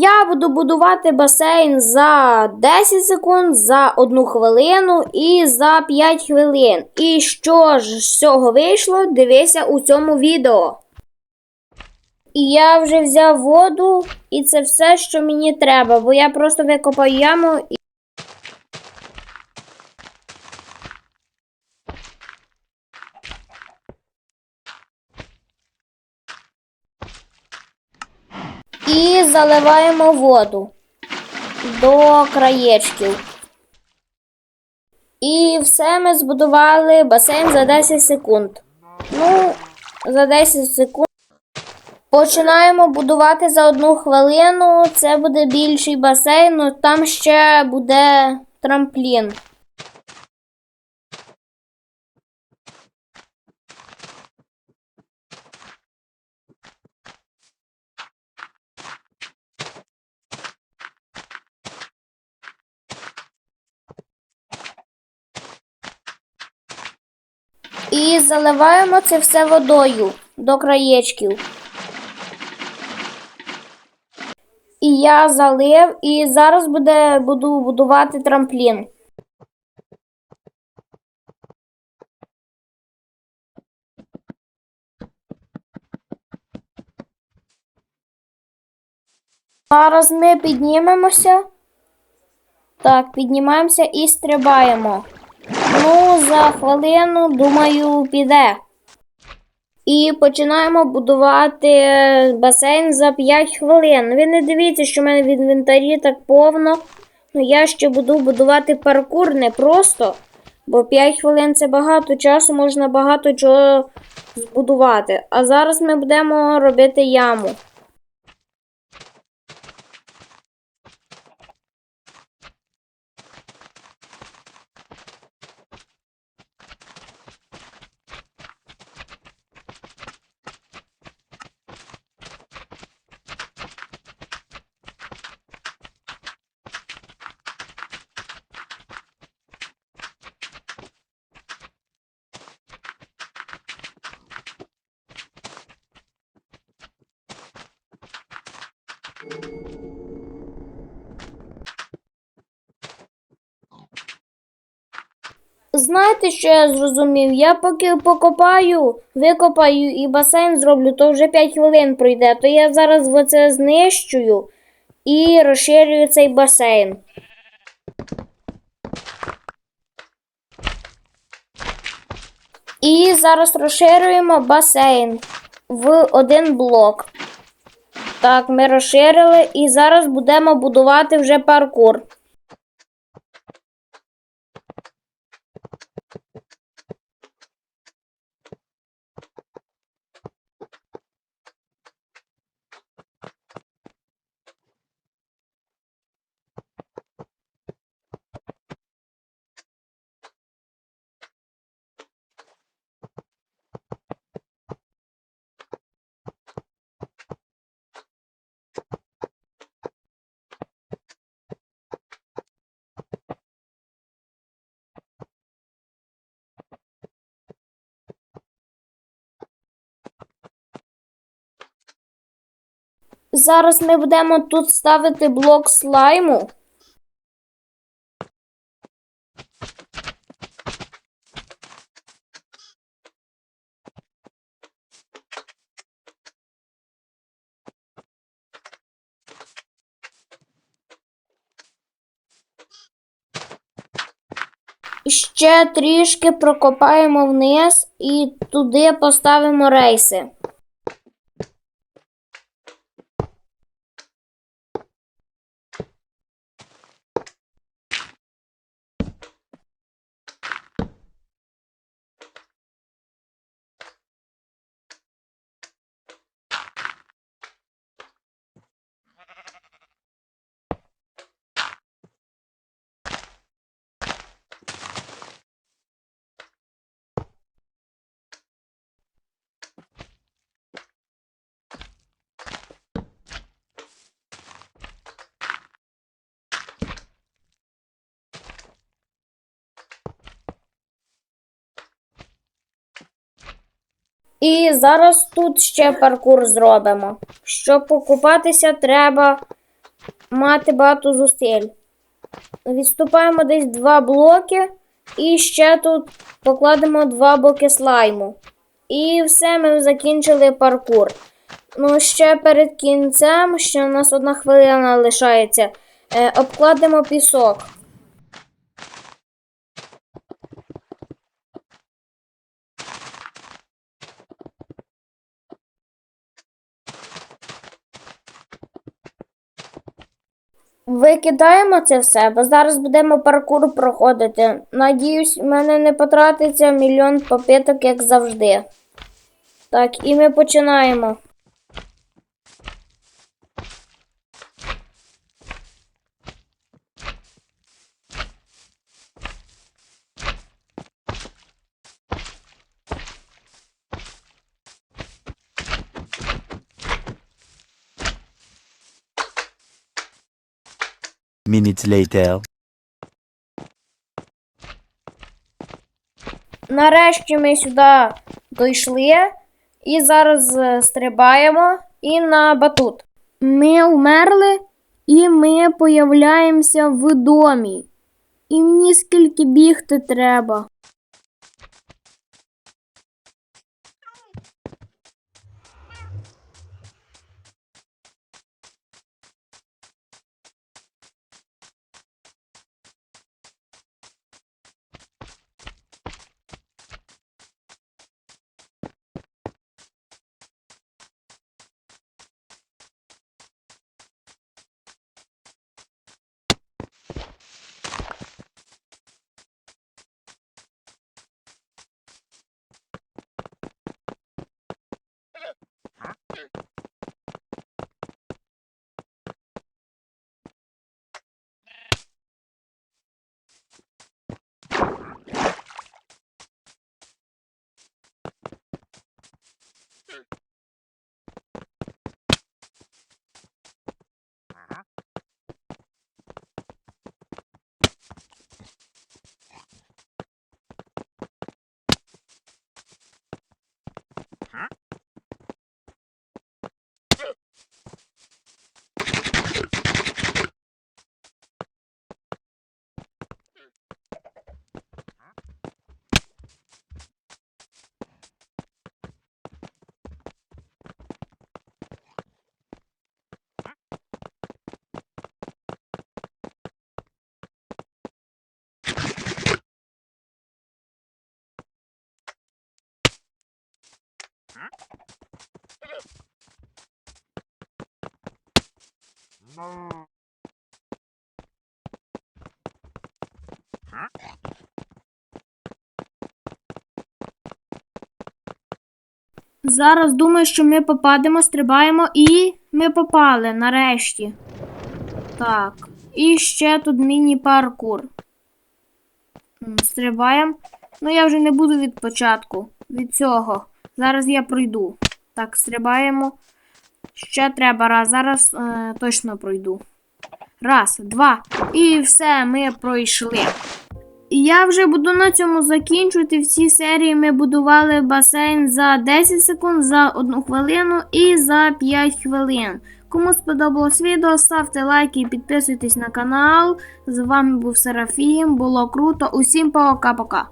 Я буду будувати басейн за 10 секунд, за 1 хвилину і за 5 хвилин. І що ж з цього вийшло, дивися у цьому відео. І я вже взяв воду, і це все, що мені треба, бо я просто викопаю яму і. І заливаємо воду до краєчків. І все ми збудували басейн за 10 секунд. Ну, за 10 секунд. Починаємо будувати за одну хвилину. Це буде більший басейн, ну там ще буде трамплін. І заливаємо це все водою до краєчків. І я залив, і зараз буде, буду будувати трамплін. Зараз ми піднімемося. Так, піднімаємося і стрибаємо. Ну, за хвилину, думаю, піде. І починаємо будувати басейн за 5 хвилин. Ви не дивіться, що в мене в інвентарі так повно. Ну, я ще буду будувати паркур не просто, бо 5 хвилин це багато часу, можна багато чого збудувати. А зараз ми будемо робити яму. Знаєте, що я зрозумів? Я поки покопаю, викопаю і басейн зроблю, то вже 5 хвилин пройде. То я зараз оце знищую і розширюю цей басейн. І зараз розширюємо басейн в один блок. Так, ми розширили і зараз будемо будувати вже паркур. Зараз ми будемо тут ставити блок слайму. Ще трішки прокопаємо вниз і туди поставимо рейси. І зараз тут ще паркур зробимо. Щоб покупатися, треба мати багато зусиль. Відступаємо десь два блоки, і ще тут покладемо два блоки слайму. І все, ми закінчили паркур. Ну, ще перед кінцем, ще у нас одна хвилина лишається. Е, обкладемо пісок. Викидаємо це все, бо зараз будемо паркур проходити. Надіюсь, в мене не потратиться мільйон попиток, як завжди. Так, і ми починаємо. Minutes later. Нарешті ми сюди дійшли і зараз е, стрибаємо і на батут. Ми вмерли і ми появляємося в домі. І мені скільки бігти треба. Зараз думаю, що ми попадемо, стрибаємо і ми попали нарешті. Так. І ще тут міні-паркур. Стрибаємо. Ну я вже не буду від початку. Від цього. Зараз я пройду. Так, стрибаємо. Ще треба раз. Зараз е, точно пройду. Раз, два. І все, ми пройшли. Я вже буду на цьому закінчувати. В цій серії ми будували басейн за 10 секунд, за 1 хвилину і за 5 хвилин. Кому сподобалось відео, ставте лайки і підписуйтесь на канал. З вами був Серафім. Було круто. Усім пока-пока.